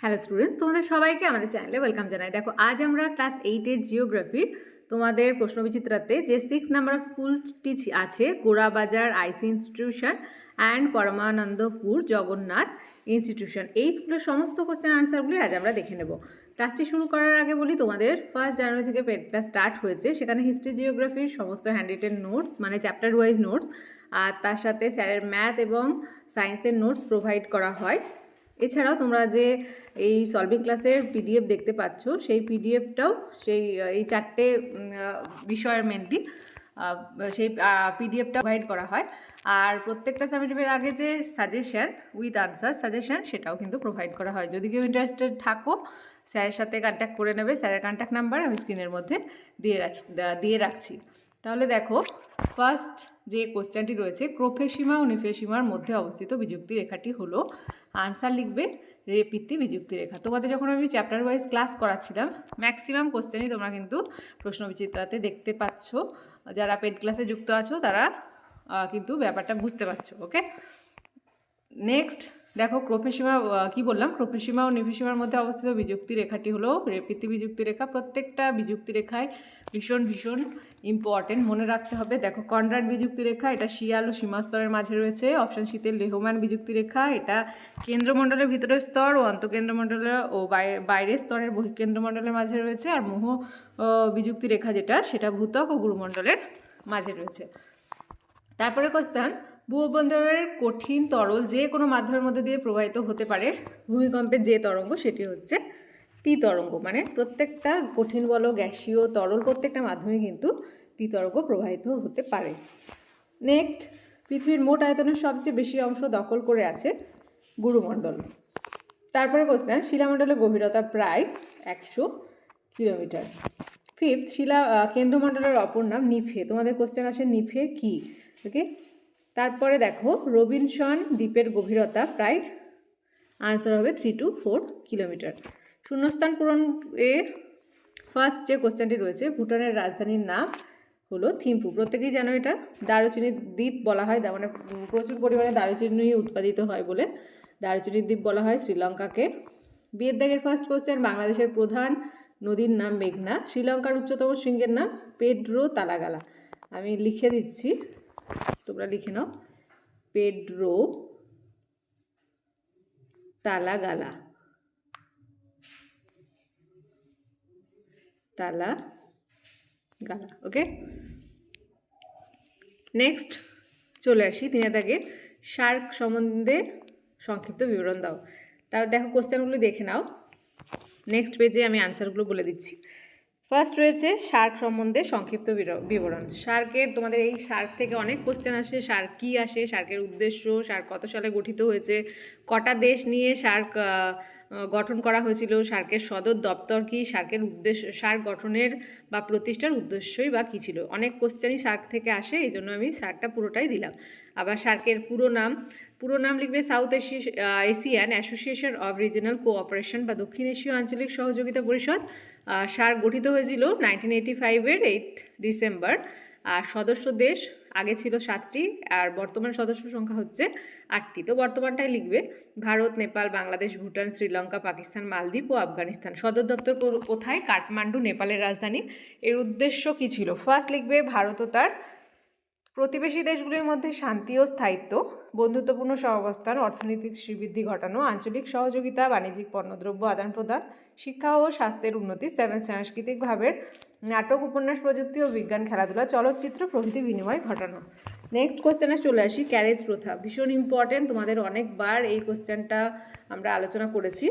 Hello students তোমাদের সবাইকে আমাদের চ্যানেলে ওয়েলকাম জানাই। দেখো, আজ আমরা ক্লাস এইটের জিওগ্রাফির তোমাদের প্রশ্নবিচিত্রাতে যে সিক্স নাম্বার অফ স্কুলটি আছে Gorabazar IC institution and Paramanandapur Jagannath institution এই স্কুলের সমস্ত কোশ্চেন আনসারগুলি আজ আমরা দেখে নেব। ক্লাসটি শুরু করার আগে বলি, তোমাদের ফার্স্ট জানুয়ারি থেকে ক্লাস স্টার্ট হয়েছে। সেখানে হিস্ট্রি জিওগ্রাফির সমস্ত হ্যান্ড রিটেন নোটস মানে চ্যাপ্টার ওয়াইজ নোটস আর তার সাথে স্যারের ম্যাথ এবং সায়েন্সের নোটস প্রোভাইড করা হয়। এছাড়াও তোমরা যে এই সলভিং ক্লাসের পিডিএফ দেখতে পাচ্ছ, সেই পিডিএফটাও সেই, এই চারটে বিষয়ের মেনলি সেই পিডিএফটা প্রোভাইড করা হয়। আর প্রত্যেকটা সাবজেক্টের আগে যে সাজেশন উইথ আনসার সাজেশান সেটাও কিন্তু প্রোভাইড করা হয়। যদি কেউ ইন্টারেস্টেড থাকো, স্যারের সাথে কন্ট্যাক্ট করে নেবে, স্যারের কন্ট্যাক্ট নাম্বার আমি স্ক্রিনের মধ্যে দিয়ে রাখছি দিয়ে রাখছি। তাহলে দেখো ফার্স্ট যে কোশ্চেনটি রয়েছে ক্রোফেসীমা ও নিফেসীমার মধ্যে অবস্থিত বিযুক্তি রেখাটি হলো আনসার লিখবে রেপিত্তি বিযুক্তি রেখা। তোমাদের যখন আমি চ্যাপ্টার ওয়াইজ ক্লাস করাচ্ছিলাম, ম্যাক্সিমাম কোশ্চেনই তোমরা কিন্তু প্রশ্ন বিচিত্রাতে দেখতে পাচ্ছ। যারা পেড ক্লাসে যুক্ত আছো, তারা কিন্তু ব্যাপারটা বুঝতে পারছ ওকে নেক্সট দেখো ক্রোফেসীমা কি বললাম? ক্রোফেসীমা ও নিফেসীমার মধ্যে অবস্থিত বিযুক্তি রেখাটি হলো রেপিতি বিযুক্তি রেখা। প্রত্যেকটা বিযুক্তি রেখায় ভীষণ ভীষণ ইম্পর্টেন্ট মনে রাখতে হবে। দেখো, কনরাড বিযুক্তি রেখা, এটা শিয়াল ও সীমাস্তরের মাঝে রয়েছে। অপশন শীতের লেহমান বিযুক্তি রেখা, এটা কেন্দ্রমণ্ডলের ভিতরের স্তর ও অন্তঃকেন্দ্রমণ্ডলের ও বাই- বাইরের স্তরের বহিকেন্দ্রমণ্ডলের মাঝে রয়েছে। আর মোহ বিযুক্তি রেখা যেটা, সেটা ভূতক ও গুরুমণ্ডলের মাঝে রয়েছে। তারপরে কোশ্চেন ভূবন্ধরের কঠিন তরল যে কোনো মাধ্যমের মধ্যে দিয়ে প্রবাহিত হতে পারে, ভূমিকম্পের যে তরঙ্গ সেটি হচ্ছে পি তরঙ্গ। মানে প্রত্যেকটা কঠিন বলো গ্যাসীয় তরল প্রত্যেকটা মাধ্যমে কিন্তু পি তরঙ্গ প্রবাহিত হতে পারে। নেক্সট পৃথিবীর মোট আয়তনের সবচেয়ে বেশি অংশ দখল করে আছে গুরুমণ্ডল। তারপরে কোশ্চেন শিলামণ্ডলের গভীরতা প্রায় একশো কিলোমিটার। ফিফথ শিলা কেন্দ্রমণ্ডলের অপর নাম নিফে। তোমাদের কোশ্চেন আসে নিফে কি? ওকে তারপরে দেখো, রবিনসন দ্বীপের গভীরতা প্রায় আনসার হবে থ্রি টু ফোর কিলোমিটার শূন্যস্থান পূরণ এ ফার্স্ট যে কোশ্চেনটি রয়েছে, ভুটানের রাজধানীর নাম হলো থিম্পু। প্রত্যেকেই জানো এটা। দারুচিনি দ্বীপ বলা হয় মানে প্রচুর পরিমাণে দারুচিনি উৎপাদিত হয় বলে দারুচিনি দ্বীপ বলা হয় শ্রীলঙ্কাকে। বিয়ের দাগের ফার্স্ট কোশ্চেন বাংলাদেশের প্রধান নদীর নাম মেঘনা। শ্রীলঙ্কার উচ্চতম শৃঙ্গের নাম পেড্রো তালাগালা। আমি লিখে দিচ্ছি। তোমরা লিখে নাও। পেড্রো, তালাগালা। তালা গালা ওকে নেক্সট চলে আসি তিনে দাগে শার্ক সম্বন্ধে সংক্ষিপ্ত বিবরণ দাও। তার দেখো কোশ্চেনগুলো দেখে নাও। নেক্সট পেজে আমি আনসারগুলো বলে দিচ্ছি। ফার্স্ট রয়েছে শার্ক সম্বন্ধে সংক্ষিপ্ত বির- বিবরণ। শার্কের তোমাদের এই শার্ক থেকে অনেক কোশ্চেন আসে। শার্ক কী আসে? শার্কের উদ্দেশ্য? শার্ক কত সালে গঠিত হয়েছে? কটা দেশ নিয়ে শার্ক গঠন করা হয়েছিল? শার্কের সদর দপ্তর কী? শার্কের উদ্দেশ্য শার্ক গঠনের বা প্রতিষ্ঠার উদ্দেশ্যই বা কী ছিল? অনেক কোশ্চেনই শার্ক থেকে আসে এই জন্য আমি শার্কটা পুরোটাই দিলাম। আবার শার্কের পুরো নাম পুরো নাম লিখবে South Asia Asian Association of Regional Cooperation বা দক্ষিণ এশীয় আঞ্চলিক সহযোগিতা পরিষদ। সার্ক গঠিত হয়েছিল নাইনটিন এইটি ফাইভের এইট ডিসেম্বর আর সদস্য দেশ আগে ছিল সাতটি, আর বর্তমান সদস্য সংখ্যা হচ্ছে আটটি। তো বর্তমানটাই লিখবে, ভারত, নেপাল, বাংলাদেশ, ভুটান, শ্রীলঙ্কা, পাকিস্তান, মালদ্বীপ ও আফগানিস্তান। সদর দপ্তর কোথায়? কাঠমান্ডু, নেপালের রাজধানী। এর উদ্দেশ্য কী ছিল? ফার্স্ট লিখবে ভারত ও তার প্রতিবেশী দেশগুলির মধ্যে শান্তি ও স্থায়িত্ব, বন্ধুত্বপূর্ণ সহাবস্থান, অর্থনৈতিক শ্রীবৃদ্ধি ঘটানো, আঞ্চলিক সহযোগিতা, বাণিজ্যিক পণ্যদ্রব্য, আদান প্রদান, শিক্ষা ও স্বাস্থ্যের উন্নতি, সেভেন সাংস্কৃতিক ভাবের নাটক, উপন্যাস প্রযুক্তি ও বিজ্ঞান, খেলাধুলা, চলচ্চিত্র প্রভৃতি বিনিময় ঘটানো। নেক্সট কোশ্চেনে চলে আসি ক্যারেজ প্রথা। ভীষণ ইম্পর্টেন্ট তোমাদের অনেকবার এই কোশ্চেনটা আমরা আলোচনা করেছি।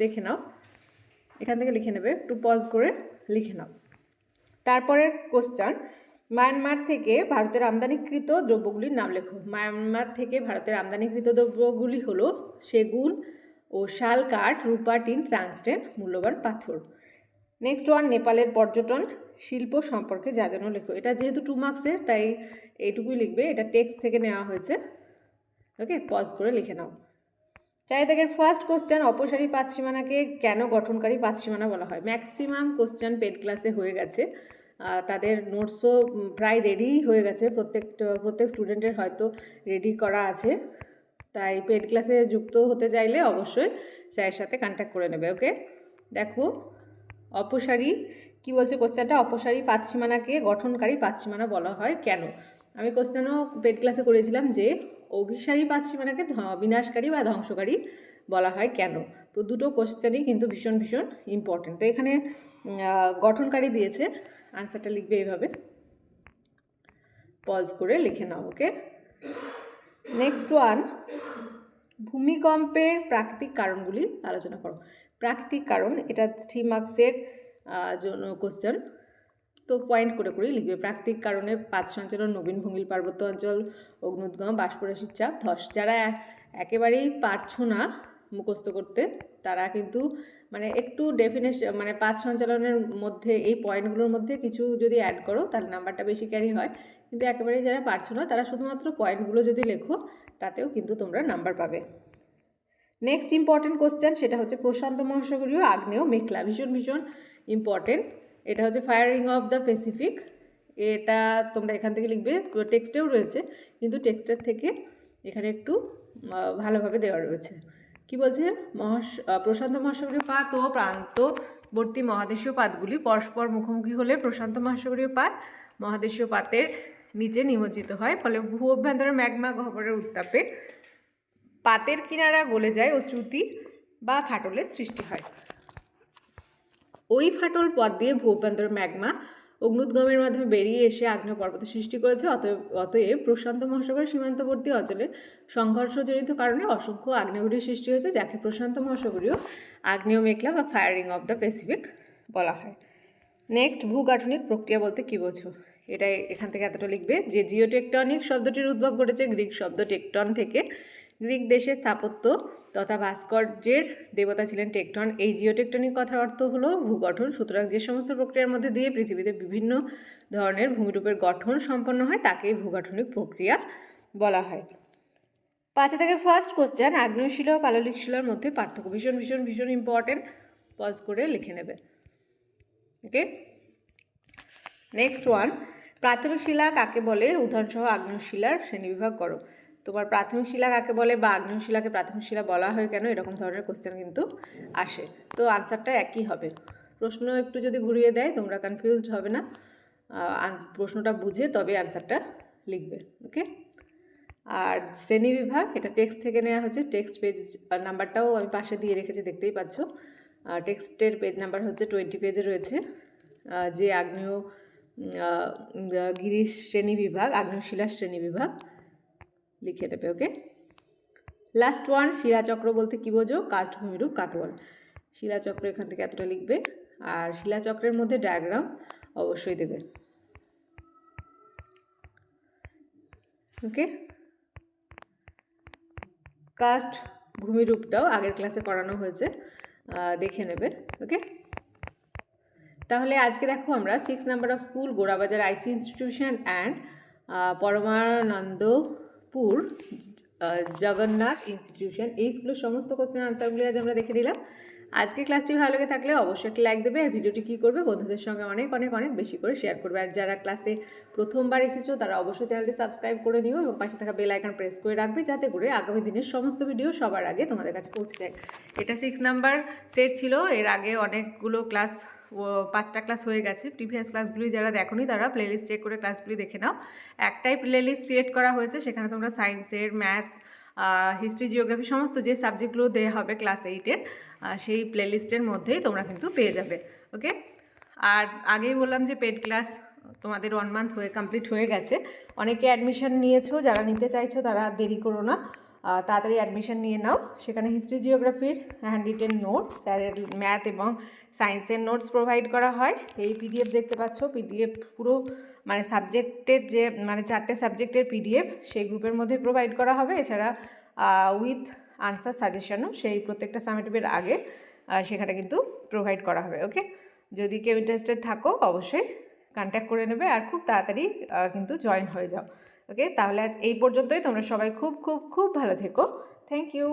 দেখে নাও। এখান থেকে লিখে নেবে, একটু পজ করে লিখে নাও। তারপরের কোশ্চেন মায়ানমার থেকে ভারতের আমদানিকৃত দ্রব্যগুলির নাম লেখো। মায়ানমার থেকে ভারতের আমদানিকৃত দ্রব্যগুলি হলো সেগুন ও শাল, কাঠ, রূপা, টিন, টাংস্টেন, মূল্যবান পাথর। নেক্সট ওয়ান নেপালের পর্যটন শিল্প সম্পর্কে যা যেন লেখো। এটা যেহেতু টু মার্কসের তাই এইটুকুই লিখবে। এটা টেক্সট থেকে নেওয়া হয়েছে। ওকে পজ করে লিখে নাও। চারিদাগের ফার্স্ট কোশ্চেন অপসারী পাতসীমানাকে কেন গঠনকারী পাতসীমানা বলা হয়? ম্যাক্সিমাম কোশ্চেন পেড ক্লাসে হয়ে গেছে। তাদের নোটসও প্রায় রেডি হয়ে গেছে। প্রত্যেক প্রত্যেক স্টুডেন্টের হয়তো রেডি করা আছে। তাই পেড ক্লাসে যুক্ত হতে চাইলে অবশ্যই স্যারের সাথে কন্ট্যাক্ট করে নেবে ওকে দেখো, অপসারী, কি বলছে কোশ্চেনটা অপসারী পাচ্ছিমানাকে গঠনকারী পাচ্ছিমানা বলা হয় কেন? আমি কোশ্চেনও পেড ক্লাসে করেছিলাম যে অভিসারী পাচ্ছিমানাকে বিনাশকারী বা ধ্বংসকারী বলা হয় কেন? তো দুটো কোশ্চেনই কিন্তু ভীষণ ভীষণ ইম্পর্টেন্ট তো এখানে গঠনকারী দিয়েছে। আনসারটা লিখবে এইভাবে। পজ করে লিখে নাও ওকে নেক্সট ওয়ান ভূমিকম্পের প্রাকৃতিক কারণগুলি আলোচনা করো। প্রাকৃতিক কারণ, এটা থ্রি মার্কসের জন্য কোশ্চেন তো পয়েন্ট করে করেই লিখবে। প্রাকৃতিক কারণে পাত সঞ্চালন নবীন ভঙ্গিল পার্বত্য অঞ্চল, অগ্নুদ্গম বাষ্পরাশির চাপ, ধস। যারা একেবারেই পারছ না মুখস্থ করতে, তারা কিন্তু মানে একটু ডেফিনেশন মানে পাঁচ সঞ্চালনের মধ্যে, এই পয়েন্টগুলোর মধ্যে কিছু যদি অ্যাড করো, তাহলে নাম্বারটা বেশি ক্যারি হয়। কিন্তু একেবারেই যারা পারছ না, তারা শুধুমাত্র পয়েন্টগুলো যদি লেখো, তাতেও কিন্তু তোমরা নাম্বার পাবে। নেক্সট ইম্পর্টেন্ট কোশ্চেন সেটা হচ্ছে প্রশান্ত মহাসাগরীয় আগ্নেয় মেঘলা। ভীষণ ভীষণ ইম্পর্টেন্ট এটা হচ্ছে ফায়ারিং অফ দ্য প্যাসিফিক এটা তোমরা এখান থেকে লিখবে টেক্সটেও রয়েছে, কিন্তু টেক্সটের থেকে এখানে একটু ভালোভাবে দেওয়া রয়েছে। কি বলছে? মহাস প্রশান্ত মহাসাগরীয় পাত ও প্রান্তবর্তী মহাদেশীয় পাতগুলি পরস্পর মুখোমুখি হলে প্রশান্ত মহাসাগরীয় পাত মহাদেশীয় পাতের নিচে নিমজ্জিত হয়, ফলে ভূ অভ্যন্তরে ম্যাগমা গহ্বরের উত্তাপে পাতের কিনারা গলে যায় ও চ্যুতি বা ফাটলের সৃষ্টি হয়। ওই ফাটল পথ দিয়ে ভূঅভ্যন্তর ম্যাগমা অগ্নুদ্গমের মাধ্যমে বেরিয়ে এসে আগ্নেয় পর্বত সৃষ্টি করেছে। অতএব অতএব প্রশান্ত মহাসাগরের সীমান্তবর্তী অঞ্চলে সংঘর্ষজনিত কারণে অসংখ্য আগ্নেয়গিরির সৃষ্টি হয়েছে, যাকে প্রশান্ত মহাসাগরীয় আগ্নেয় মেঘলা বা ফায়ারিং অফ দ্য প্যাসিফিক বলা হয়। নেক্সট ভূগাঠনিক প্রক্রিয়া বলতে কী বোঝো? এটাই এখান থেকে এতটা লিখবে যে জিওটেকটনিক শব্দটির উদ্ভব ঘটেছে গ্রিক শব্দ টেকটন থেকে। গ্রিক দেশে স্থাপত্য তথা ভাস্কর্যের দেবতা ছিলেন টেকটন। এই জিওটেকটনিক কথার অর্থ হলো ভূগঠন। সুতরাং যে সমস্ত প্রক্রিয়ার মধ্যে দিয়ে পৃথিবীতে বিভিন্ন ধরনের ভূমিরূপের গঠন সম্পন্ন হয়, তাকেই ভূগঠনিক প্রক্রিয়া বলা হয়। পাঁচে থেকে ফার্স্ট কোশ্চেন আগ্নেয় শিলা ও পাললিক শিলার মধ্যে পার্থক্য ভীষণ ভীষণ ভীষণ ইম্পর্টেন্ট পজ করে লিখে নেবে। ওকে নেক্সট ওয়ান প্রাথমিক শিলা কাকে বলে? উদাহরণসহ আগ্নেয় শিলার শ্রেণীবিভাগ করো। তোমার প্রাথমিক শিলা কাকে বলে বা আগ্নেয় শিলাকে প্রাথমিক শিলা বলা হয় কেন? এরকম ধরনের কোশ্চেন কিন্তু আসে। তো আনসারটা একই হবে। প্রশ্ন একটু যদি ঘুরিয়ে দেয়, তোমরা কনফিউজড হবে না। প্রশ্নটা বুঝে তবে আনসারটা লিখবে ওকে আর শ্রেণি বিভাগ, এটা টেক্সট থেকে নেওয়া হচ্ছে টেক্সট পেজ নাম্বারটাও আমি পাশে দিয়ে রেখেছি, দেখতেই পাচ্ছ। টেক্সটের পেজ নাম্বার হচ্ছে টোয়েন্টি পেজে রয়েছে। যে আগ্নেয় গিরিশ শ্রেণি বিভাগ, আগ্নেয় শিলার শ্রেণি বিভাগ। লিখে দেবে ওকে লাস্ট ওয়ান শিলাচক্র বলতে কী বোঝো? কাস্ট ভূমিরূপ কাকে বলে? শিলাচক্র এখান থেকে এতটা লিখবে, আর শিলাচক্রের মধ্যে ডায়াগ্রাম অবশ্যই দেবে। ওকে কাস্ট ভূমিরূপটাও আগের ক্লাসে করানো হয়েছে দেখে নেবে ওকে তাহলে আজকে দেখো আমরা six number of school Gorabazar IC institution and Paramanandapur ah, Jagannath institution এই স্কুলের সমস্ত কোশ্চেন আনসারগুলি আজ আমরা দেখে নিলাম। আজকে ক্লাসটি ভালো লেগে থাকলে অবশ্যই একটা লাইক দেবে আর ভিডিওটি কী করবে বন্ধুদের সঙ্গে অনেক অনেক অনেক বেশি করে শেয়ার করবে। আর যারা ক্লাসে প্রথমবার এসেছ তারা অবশ্যই চ্যানেলটি সাবস্ক্রাইব করে নিও এবং পাশে থাকা বেল আইকন প্রেস করে রাখবে যাতে করে আগামী দিনের সমস্ত ভিডিও সবার আগে তোমাদের কাছে পৌঁছে যায়। এটা সিক্স নাম্বার সেট ছিল এর আগে অনেকগুলো ক্লাস পাঁচটা ক্লাস হয়ে গেছে। প্রিভিয়াস ক্লাসগুলি যারা দেখোনি তারা প্লেলিস্ট চেক করে ক্লাসগুলি দেখে নাও। একটাই প্লেলিস্ট ক্রিয়েট করা হয়েছে, সেখানে তোমরা সায়েন্সের ম্যাথস হিস্ট্রি জিওগ্রাফি সমস্ত যে সাবজেক্টগুলো দেওয়া হবে ক্লাস এইটের সেই প্লেলিস্টের মধ্যেই তোমরা কিন্তু পেয়ে যাবে ওকে আর আগেই বললাম যে পেড ক্লাস তোমাদের ওয়ান মান্থ হয়ে কমপ্লিট হয়ে গেছে। অনেকে অ্যাডমিশন নিয়েছো, যারা নিতে চাইছো তারা দেরি করো না। তাড়াতাড়ি অ্যাডমিশন নিয়ে নাও। সেখানে হিস্ট্রি জিওগ্রাফির হ্যান্ড রিটেন নোট স্যারের ম্যাথ এবং সায়েন্সের নোটস প্রোভাইড করা হয়। এই পিডিএফ দেখতে পাচ্ছ পিডিএফ পুরো মানে সাবজেক্টের যে মানে চারটে সাবজেক্টের পিডিএফ সেই গ্রুপের মধ্যে প্রোভাইড করা হবে। এছাড়া উইথ আনসার সাজেশনও সেই প্রত্যেকটা সামেটিভের আগে সেখানে কিন্তু প্রোভাইড করা হবে ওকে যদি কেউ ইন্টারেস্টেড থাকো, অবশ্যই কন্ট্যাক্ট করে নেবে। আর খুব তাড়াতাড়ি কিন্তু জয়েন হয়ে যাও। ওকে তাহলে আজ এই পর্যন্তই। তোমরা সবাই খুব খুব খুব ভালো থেকো। Thank you